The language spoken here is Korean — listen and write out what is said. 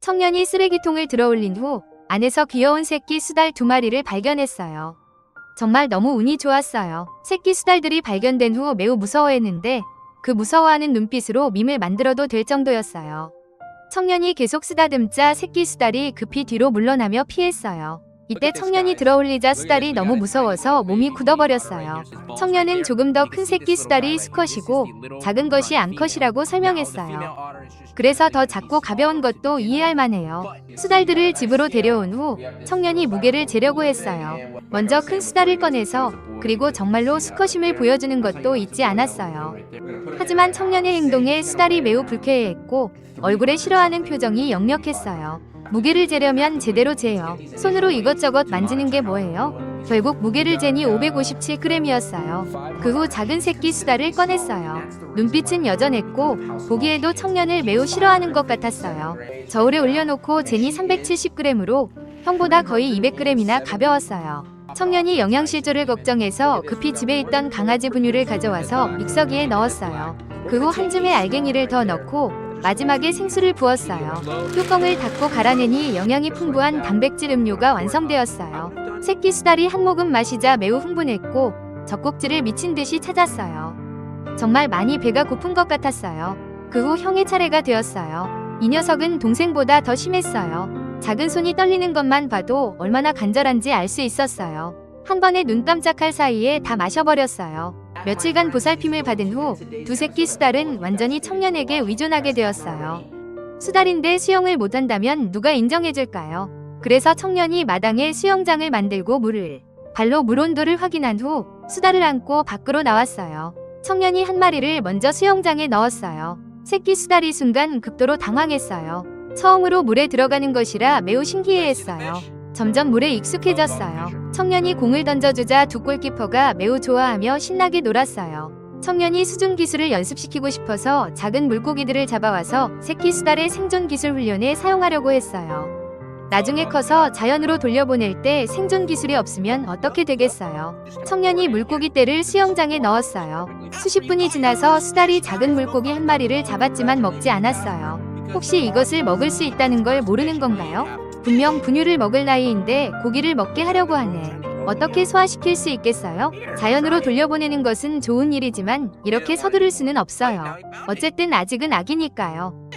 청년이 쓰레기통을 들어올린 후 안에서 귀여운 새끼 수달 두 마리를 발견했어요. 정말 너무 운이 좋았어요. 새끼 수달들이 발견된 후 매우 무서워했는데 그 무서워하는 눈빛으로 밈을 만들어도 될 정도였어요. 청년이 계속 쓰다듬자 새끼 수달이 급히 뒤로 물러나며 피했어요. 이때 청년이 들어올리자 수달이 너무 무서워서 몸이 굳어버렸어요. 청년은 조금 더 큰 새끼 수달이 수컷이고 작은 것이 암컷이라고 설명했어요. 그래서 더 작고 가벼운 것도 이해할 만해요. 수달들을 집으로 데려온 후 청년이 무게를 재려고 했어요. 먼저 큰 수달을 꺼내서 그리고 정말로 수컷임을 보여주는 것도 잊지 않았어요. 하지만 청년의 행동에 수달이 매우 불쾌해했고 얼굴에 싫어하는 표정이 역력했어요. 무게를 재려면 제대로 재요. 손으로 이것저것 만지는 게 뭐예요? 결국 무게를 재니 557g이었어요. 그 후 작은 새끼 수달을 꺼냈어요. 눈빛은 여전했고 보기에도 청년을 매우 싫어하는 것 같았어요. 저울에 올려놓고 재니 370g으로 형보다 거의 200g이나 가벼웠어요. 청년이 영양실조를 걱정해서 급히 집에 있던 강아지 분유를 가져와서 믹서기에 넣었어요. 그 후 한 줌의 알갱이를 더 넣고 마지막에 생수를 부었어요. 뚜껑을 닫고 갈아내니 영양이 풍부한 단백질 음료가 완성되었어요. 새끼 수달이 한 모금 마시자 매우 흥분했고 젖꼭지를 미친 듯이 찾았어요. 정말 많이 배가 고픈 것 같았어요. 그 후 형의 차례가 되었어요. 이 녀석은 동생보다 더 심했어요. 작은 손이 떨리는 것만 봐도 얼마나 간절한지 알 수 있었어요. 한 번에 눈 깜짝할 사이에 다 마셔버렸어요. 며칠간 보살핌을 받은 후 두 새끼 수달은 완전히 청년에게 의존하게 되었어요. 수달인데 수영을 못한다면 누가 인정해줄까요? 그래서 청년이 마당에 수영장을 만들고 물을 발로 물 온도를 확인한 후 수달을 안고 밖으로 나왔어요. 청년이 한 마리를 먼저 수영장에 넣었어요. 새끼 수달이 순간 극도로 당황했어요. 처음으로 물에 들어가는 것이라 매우 신기해했어요. 점점 물에 익숙해졌어요. 청년이 공을 던져주자 두 골키퍼가 매우 좋아하며 신나게 놀았어요. 청년이 수중 기술을 연습시키고 싶어서 작은 물고기들을 잡아와서 새끼 수달의 생존 기술 훈련에 사용하려고 했어요. 나중에 커서 자연으로 돌려보낼 때 생존 기술이 없으면 어떻게 되겠어요? 청년이 물고기 떼를 수영장에 넣었어요. 수십 분이 지나서 수달이 작은 물고기 한 마리를 잡았지만 먹지 않았어요. 혹시 이것을 먹을 수 있다는 걸 모르는 건가요? 분명 분유를 먹을 나이인데 고기를 먹게 하려고 하네. 어떻게 소화시킬 수 있겠어요? 자연으로 돌려보내는 것은 좋은 일이지만 이렇게 서두를 수는 없어요. 어쨌든 아직은 아기니까요.